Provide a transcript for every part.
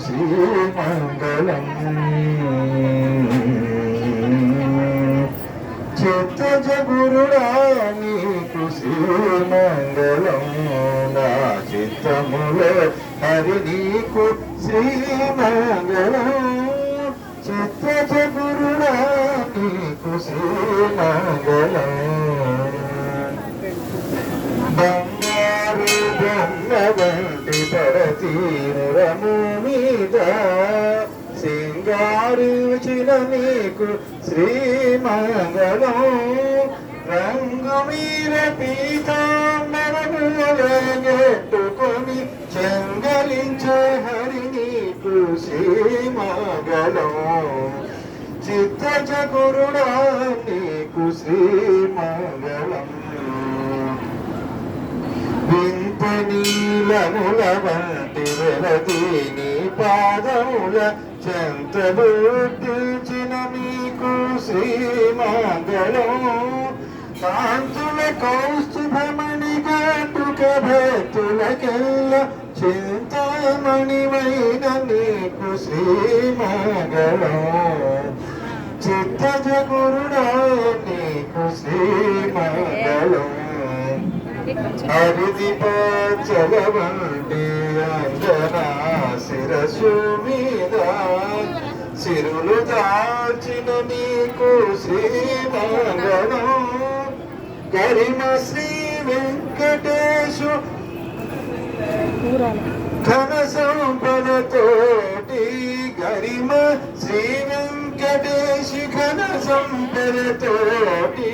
శ్రీమంగళం చిత్తజ గురుడా శ్రీమంగళం. నా చిత్తములో హరి నీకు శ్రీమంగళం. చిత్తజ గురుడా శ్రీమంగళం. బంగారు బొమ్మ సింగారు చిన నీకు శ్రీమంగళం. రంగు మీర పీతాంబరములెట్టుకొని చెంగలించే హరి నీకు శ్రీమంగళం. చిత్త గురుడా నీకు శ్రీ నీలముల వంటి వెలది నీ పాదముల చెంతబుద్ధించిన నీకు శ్రీమంగళం. కాంతుల కౌస్తుభమణి గాటుక భక్తులకెల్ల చింతామణివైన నీకు శ్రీమంగళం. చిత్తజ గురుడా నీకు శ్రీమంగళం. అరిది చలవంటి అంజనా శిరసు మీద. సిరులు దాచిన నీకు శ్రీమంగళం గరిమ శ్రీ వెంకటేశు. ఘన సంపదతోటి గరిమ శ్రీ వెంకటేశి. ఘన సంపదతోటి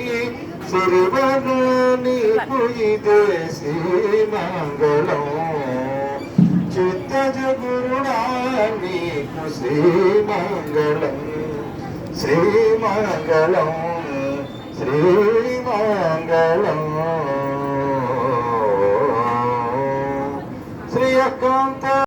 సిరివనాని పుయిదే శ్రీమంగళం. చిత్తజ గురుడా నీకు శ్రీమంగళం. శ్రీమంగళం శ్రీమంగళం. శ్రీ అక్కంత